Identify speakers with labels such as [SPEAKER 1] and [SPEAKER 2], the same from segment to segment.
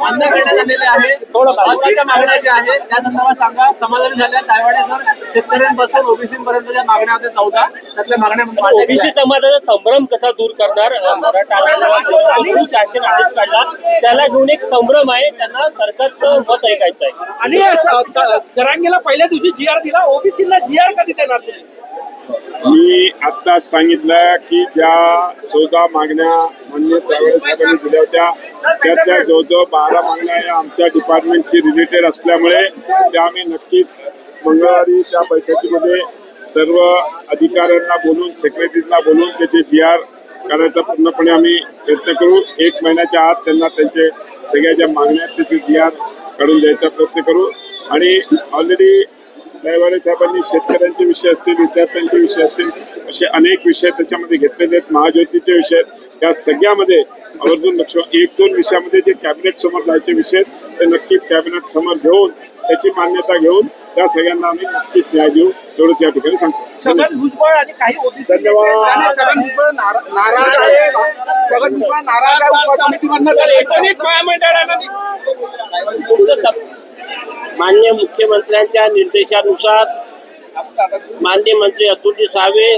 [SPEAKER 1] मान्य करण्यात आलेले आहे महत्त्वाच्या मागण्या ज्या आहेत त्या संदर्भात सांगा समाधानी झाल्या तायवाडे सर शेतकऱ्यांपासून ओबीसी मागण्या होत्या चौदा त्यातल्या मागण्या
[SPEAKER 2] ओबीसी समाजाचा संभ्रम कसा दूर करणार? शासन आदेश काढला त्याला घेऊन एक संभ्रम आहे त्यांना सरकारचं मत ऐकायचं आहे.
[SPEAKER 3] आणि जरांगीला पहिल्या दिवशी जी आर दिला ओबीसीला जी आर कधी देणार
[SPEAKER 4] मी आत्ताच सांगितलं की ज्या चौदा मागण्या मान्य त्यावेळेस साहेबांनी दिल्या होत्या त्यातल्या जवळजवळ बारा मागण्या या आमच्या डिपार्टमेंटशी रिलेटेड असल्यामुळे त्या आम्ही नक्कीच मंगळवारी त्या बैठकीमध्ये सर्व अधिकाऱ्यांना बोलून सेक्रेटरीजना बोलून त्याचे जी आर करायचा पूर्णपणे आम्ही प्रयत्न करू. एक महिन्याच्या आत त्यांना त्यांचे सगळ्या ज्या मागण्या आहेत त्याचे जी आर काढून द्यायचा प्रयत्न करू. आणि ऑलरेडी दैवाडे साहेबांनी शेतकऱ्यांचे विषय असतील विद्यार्थ्यांचे विषय असतील असे अनेक विषय त्याच्यामध्ये घेतलेले आहेत. महाज्योतीचे विषय आहेत. त्या सगळ्यामध्ये आवर्जून लक्ष एक दोन विषयामध्ये जे कॅबिनेट समोर जायचे विषय आहेत ते नक्कीच कॅबिनेट समोर घेऊन त्याची मान्यता घेऊन त्या सगळ्यांना आम्ही नक्कीच न्याय देऊ. एवढंच या ठिकाणी सांगतो.
[SPEAKER 3] छगन भुजबळ आणि काही ओबीसी
[SPEAKER 4] धन्यवाद.
[SPEAKER 3] नाराज नाराज
[SPEAKER 5] मान्य मुख्यमंत्र्यांच्या निर्देशानुसार मान्य मंत्री अतुलजी सावे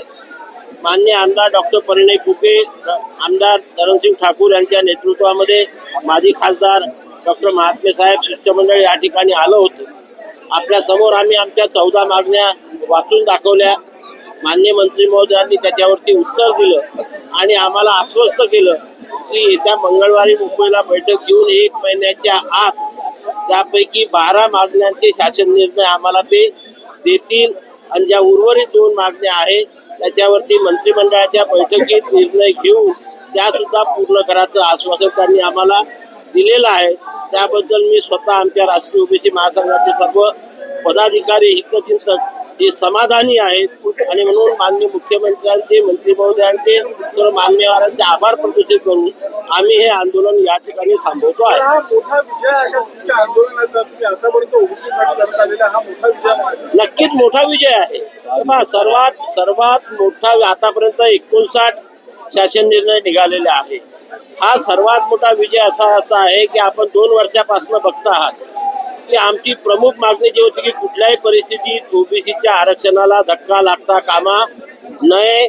[SPEAKER 5] मान्य आमदार डॉक्टर परिणय फुके आमदार धरणसिंग ठाकूर यांच्या नेतृत्वामध्ये माजी खासदार डॉक्टर महात्मे साहेब शिष्टमंडळ या ठिकाणी आलं होतं. आपल्यासमोर आम्ही आमच्या चौदा मागण्या वाचून दाखवल्या. मान्य मंत्री महोदयांनी त्याच्यावरती उत्तर दिलं आणि आम्हाला आश्वस्त केलं की येत्या मंगळवारी मुंबईला बैठक घेऊन एक महिन्याच्या आत त्यापैकी बारा मागण्यांचे शासन निर्णय आम्हाला ते देतील आणि ज्या उर्वरित दोन मागण्या आहेत त्याच्यावरती मंत्रिमंडळाच्या बैठकीत निर्णय घेऊन त्या सुद्धा पूर्ण करायचं आश्वासन त्यांनी आम्हाला दिलेलं आहे. त्याबद्दल मी स्वतः आमच्या राष्ट्रीय ओबीसी महासंघाचे सर्व पदाधिकारी हितचिंतक हे समाधानी आहेत. आणि म्हणून माननीय मुख्यमंत्र्यांचे मंत्री महोदयांचे सर्व मान्यवरांचे आभार प्रदर्शित करून आम्ही हे आंदोलन या ठिकाणी थांबवतो आहे.
[SPEAKER 6] हा मोठा विजय आहे का तुमच्या आंदोलनाचा? तुम्ही आतापर्यंत ओबीसीसाठी लढत आलेला हा मोठा विजय
[SPEAKER 5] नक्कीच मोठा विजय आहे. सर्वात सर्वात मोठा आतापर्यंत एकोणसाठ शासन निर्णय निघालेले आहे. हा सर्वात मोठा विजय असा असा आहे की आपण दोन वर्षापासून बघता आहात. की आमची प्रमुख मागणी जी होती की कुठल्याही परिस्थितीत ओबीसीच्या आरक्षणाला धक्का लागता कामा नये.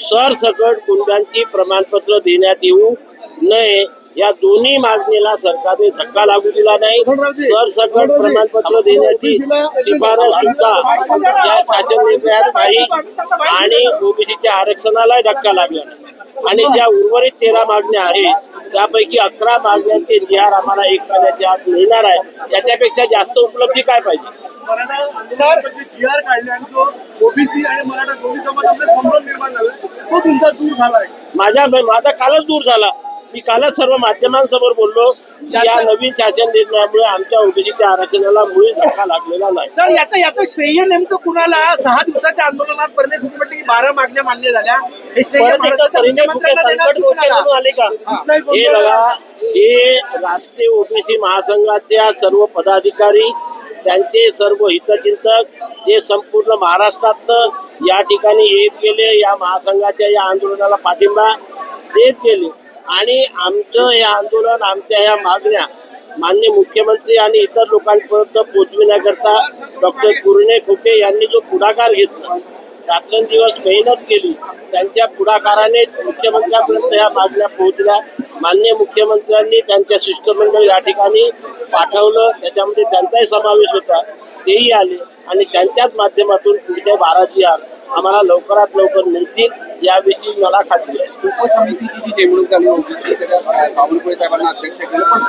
[SPEAKER 5] सरसकट कुंडांची प्रमाणपत्र देण्यात येऊ नये. या दोन्ही मागणीला सरकारने धक्का लागू दिला नाही. सरसकट प्रमाणपत्र देण्याची शिफारस सुद्धा या शासन निर्णयात नाही आणि ओबीसीच्या आरक्षणाला धक्का लागला नाही. आणि ज्या उर्वरित तेरा मागण्या आहेत त्यापैकी अकरा मागण्यांचे जी आर आम्हाला एक महिन्याच्या आत मिळणार आहे. याच्यापेक्षा जास्त उपलब्धी काय पाहिजे?
[SPEAKER 3] सर जी आर काढले आणि तो ओबीसी आणि मराठा दोन्ही समाजामध्ये संभ्रम निर्माण झाला. तो तुमचा दूर झाला आहे
[SPEAKER 5] माझा माझा कालच दूर झाला. मी कालच सर्व माध्यमांसमोर बोललो. या नवीन शासन निर्णयामुळे आमच्या ओबीसीच्या आरक्षणाला मुळी धक्का लागलेला नाही.
[SPEAKER 3] सर याचं याचं श्रेय नेमकं कुणाला? सहा दिवसाच्या आंदोलनात परिणय फुके म्हटलं की बारा मागण्या मान्य झाल्या. हे.
[SPEAKER 5] हे बघा हे राष्ट्रीय ओबीसी महासंघाच्या सर्व पदाधिकारी त्यांचे सर्व हितचिंतक हे संपूर्ण महाराष्ट्रातनं या ठिकाणी येत गेले या महासंघाच्या या आंदोलनाला पाठिंबा देत गेले. आणि आमचं हे आंदोलन आमच्या ह्या मागण्या मान्य मुख्यमंत्री आणि इतर लोकांपर्यंत पोहोचविण्याकरता डॉक्टर कुरणे फुके यांनी जो पुढाकार घेतला रात्रंदिवस मेहनत केली. त्यांच्या पुढाकाराने मुख्यमंत्र्यांपर्यंत या मागण्या पोहोचल्या. मान्य मुख्यमंत्र्यांनी त्यांच्या शिष्टमंडळ या ठिकाणी पाठवलं. त्याच्यामध्ये त्यांचाही समावेश होता. तेही आले. आणि त्यांच्याच माध्यमातून पुढच्या बारा जी आर आम्हाला लवकरात लवकर मिळतील याविषयी मला खात्री आहे.
[SPEAKER 1] उपसमितीची जी नेमणूक झाली होती बावनकुळे साहेबांना अध्यक्ष केलं पण